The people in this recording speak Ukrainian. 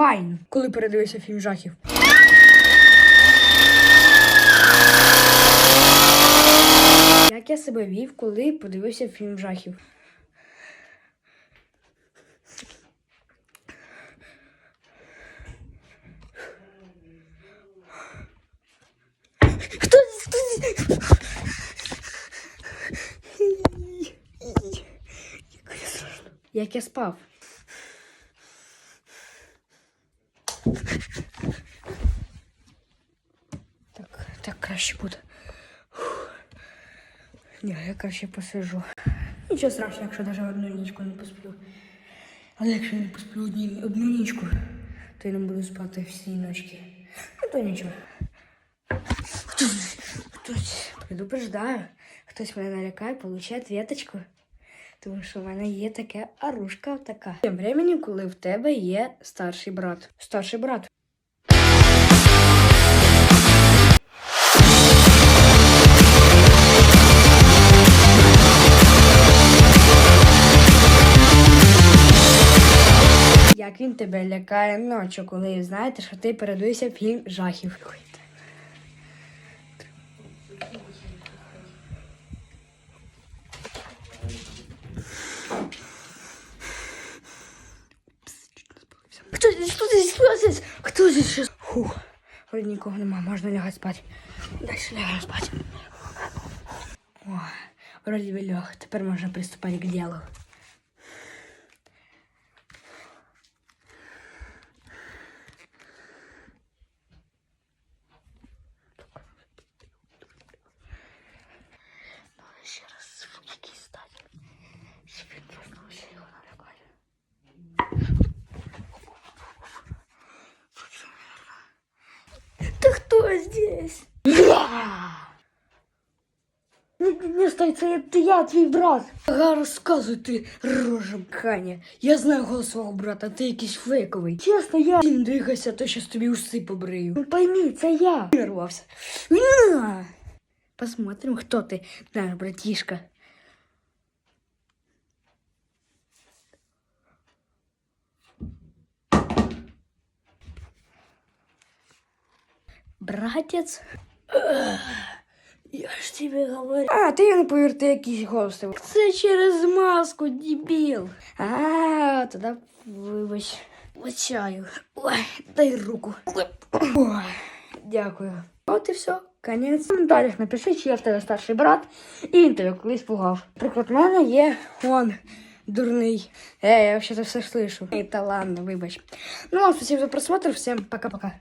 Вайн, коли передивився фільм жахів. Як я себе вів, коли подивився фільм жахів? Як я спав. Так, так краще буде. Ні, я краще посижу. Нічого страшного, якщо навіть одну нічку не посплю. Але якщо я не посплю одні, одну нічку, то я не буду спати всі ночки. Ну то нічого. Хтось, хтось предупреждаю, хтось мене налякає, получає віточку. Тому що в мене є таке оружка така. Тим временем, коли в тебе є старший брат. Старший брат. Як він тебе лякає ночі, коли знаєте, що ти передуєшся фільм жахів. Кто здесь? Здесь? Кто здесь? Сейчас? Фух, вроде никого нема, можно лягати спать. Дальше лягаємо спать. О, вроде бы лег, теперь можно приступать к делу. Здесь? Не, не стой, це я, ти я, твій брат. Ага, розказуй ти, рожем Ханя. Я знаю голос свого брата, ти якийсь фейковий. Чесно, я не двигайся, то щас тобі уси побрию. Ну пойми, це я. Вирвався. Посмотрим, хто ти, наш братішка. Братец? Я ж тебе говорю. А, ти не повір, ти якийсь гостив. Це через маску, дебіл. А, тоді вибач. Вибачаю. Ой, дай руку. Ой, дякую. От і все. Конець. В коментарях напиши, чи я в тебе старший брат, і він тебе колись пугав. Приклад, в мене є он. Дурний. Эй, я вообще-то все слышу. Эй, та ладно, вибач. Ну, вам спасибо за просмотр. Всем пока-пока.